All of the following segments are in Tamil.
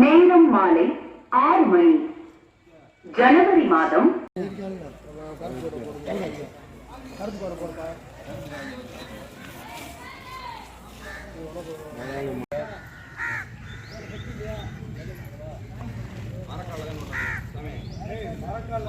நேரம் மாலை ஆறு மணி. ஜனவரி மாதம். மரக்கால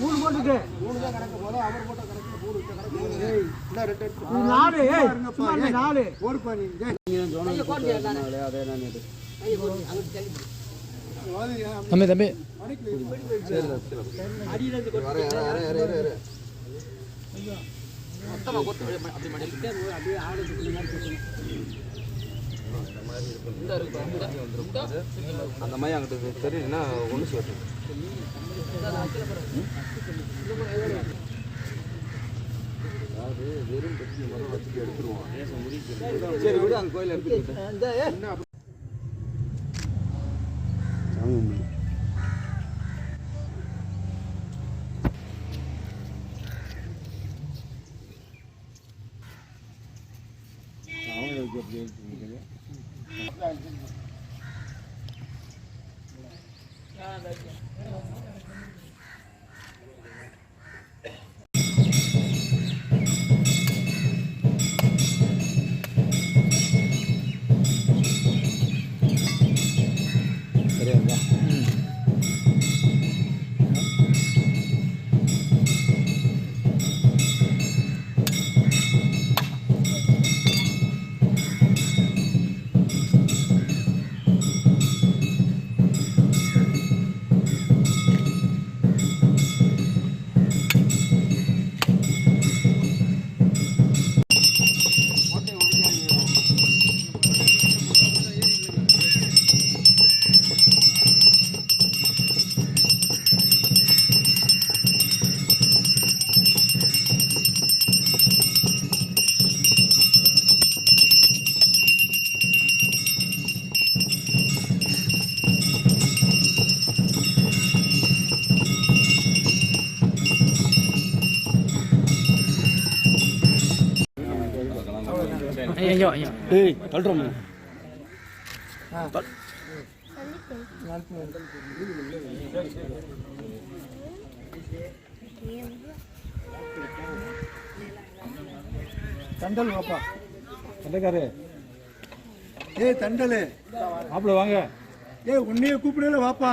மூணு போட்டுக்கு. இது நாலு ஏய், சும்மா இல்லை, நாலு. தம்பி தம்பி. அந்த மாதிரி அங்கிட்டு தெரியுதுன்னா ஒன்று சேர்த்து அதாவது வெறும் பெட்டி முதல்ல வச்சுட்டு எடுத்துருவோம். சரி விடு அங்கே கோயில் எடுத்துக்கிட்டு சாமி கும்பிடு. சரியா ஐயோ ஐயோ ஏய் தள்ளுறோம் தண்டல் வாப்பா. சொந்தக்காரு ஏய் தண்டல். மாப்பிள்ள வாங்க. ஏய் உன்னைய கூப்பிடல வாப்பா.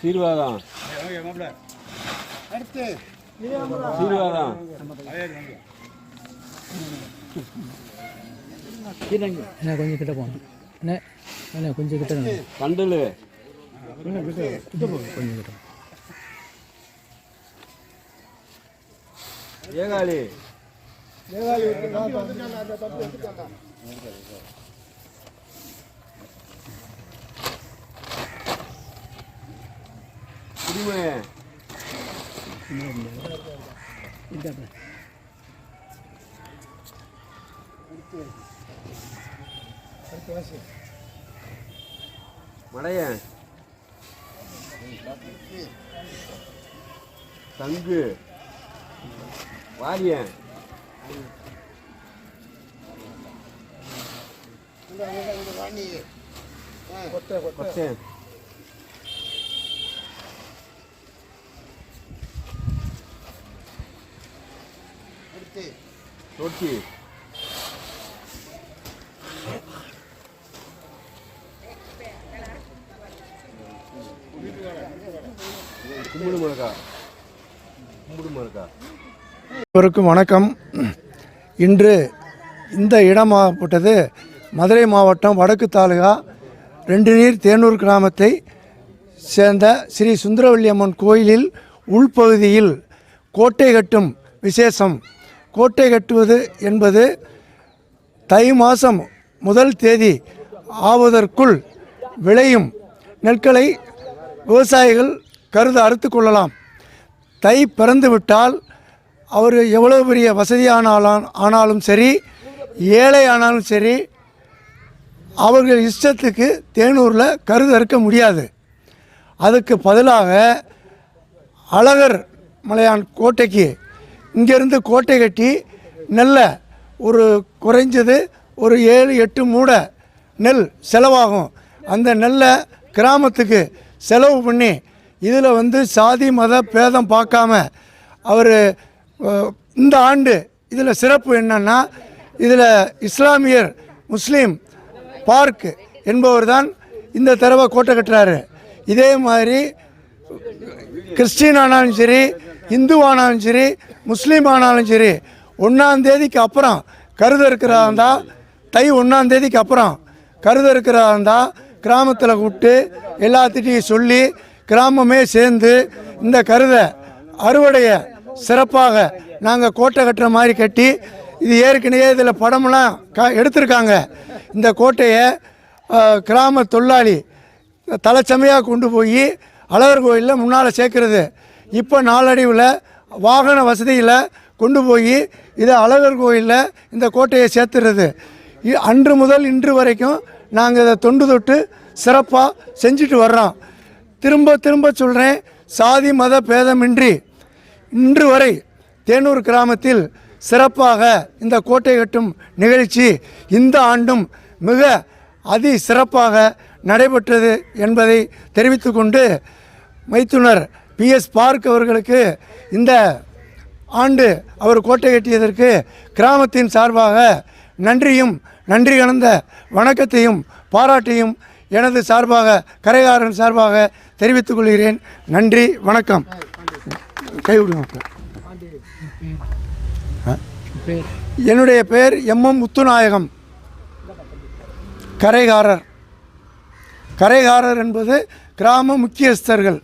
சீர்வாதம். அடுத்து. சீர்வாதம் என்ன கொஞ்சம் கிட்ட போகணும். என்ன என்ன கொஞ்சம் கிட்ட. கண்டல். கொஞ்சம் கிட்ட கிட்ட போ. கொஞ்சம் கிட்ட ஏகாலி குடிமை கிட்ட மடையன் தங்கு வாரியன் கொத்தேன் ரொட்டி கும்பிடு மிளகா கும்பிடு மிளகா அனைவருக்கும் வணக்கம். இன்று இந்த இடமாகப்பட்டது மதுரை மாவட்டம் வடக்கு தாலுகா ரெண்டு நீர் தேனூர் கிராமத்தை சேர்ந்த ஸ்ரீ சுந்தரவல்லி அம்மன் கோயிலில் உள்பகுதியில் கோட்டை கட்டும் விசேஷம் கோட்டை கட்டுவது என்பது தை மாதம் முதல் தேதி ஆவதற்குள் விளையும் நெற்களை விவசாயிகள் கருது அறுத்து கொள்ளலாம். தை பிறந்துவிட்டால் அவர் எவ்வளோ பெரிய வசதியான ஆனாலும் சரி ஏழை ஆனாலும் சரி அவர்கள் இஷ்டத்துக்கு தேனூரில் கருது அறுக்க முடியாது. அதுக்கு பதிலாக அழகர் மலையான் கோட்டைக்கு இங்கேருந்து கோட்டை கட்டி நெல்லை ஒரு குறைஞ்சது ஒரு ஏழு எட்டு மூடை நெல் செலவாகும். அந்த நெல்லை கிராமத்துக்கு செலவு பண்ணி இதில் வந்து சாதி மத பேதம் பார்க்காம அவர் இந்த ஆண்டு இதில் சிறப்பு என்னன்னா இதில் இஸ்லாமியர் முஸ்லீம் பார்க் என்பவர் தான் இந்த தடவை கோட்டை கட்டுறாரு. இதே மாதிரி கிறிஸ்டின் ஆனாலும் சரி இந்து ஆனாலும் சரி முஸ்லீம் ஆனாலும் சரி ஒன்றாம் தேதிக்கு அப்புறம் கருது இருக்கிறதா இருந்தால் தை ஒன்றாம் தேதிக்கு அப்புறம் கருது இருக்கிறதா இருந்தால் கிராமத்தில் கூப்பிட்டு எல்லாத்திட்டையும் சொல்லி கிராமமே சேர்ந்து இந்த கருதை அறுவடையை சிறப்பாக நாங்கள் கோட்டை கட்டுற மாதிரி கட்டி இது ஏற்கனவே இதில் படமெல்லாம் க எடுத்திருக்காங்க. இந்த கோட்டையை கிராம தொழிலாளி தலைச்சமையாக கொண்டு போய் அழகர் கோயிலில் முன்னால் சேர்க்கறது. இப்போ நாளடைவில் வாகன வசதியில் கொண்டு போய் இதை அழகர் கோயிலில் இந்த கோட்டையை சேர்த்துறது. இ- அன்று முதல் இன்று வரைக்கும் நாங்கள் இதை தொண்டு தொட்டு சிறப்பாக செஞ்சுட்டு வர்றோம். திரும்ப திரும்ப சொல்கிறேன் சாதி மத பேதமின்றி இன்று வரை தேனூர் கிராமத்தில் சிறப்பாக இந்த கோட்டை கட்டும் நிகழ்ச்சி இந்த ஆண்டும் மிக அதி சிறப்பாக நடைபெற்றது என்பதை தெரிவித்துக்கொண்டு மைத்துனர் பிஎஸ் பார்க் அவர்களுக்கு இந்த ஆண்டு அவர் கோட்டை கட்டியதற்கு கிராமத்தின் சார்பாக நன்றியும் நன்றி கலந்த வணக்கத்தையும் பாராட்டையும் எனது சார்பாக கரைகாரன் சார்பாக தெரிவித்துக் கொள்கிறேன். நன்றி வணக்கம். கைவிடுங்க என்னுடைய பெயர் எம்எம் முத்துநாயகம். கரைகாரர். கரைகாரர் என்பது கிராம முக்கியஸ்தர்கள்.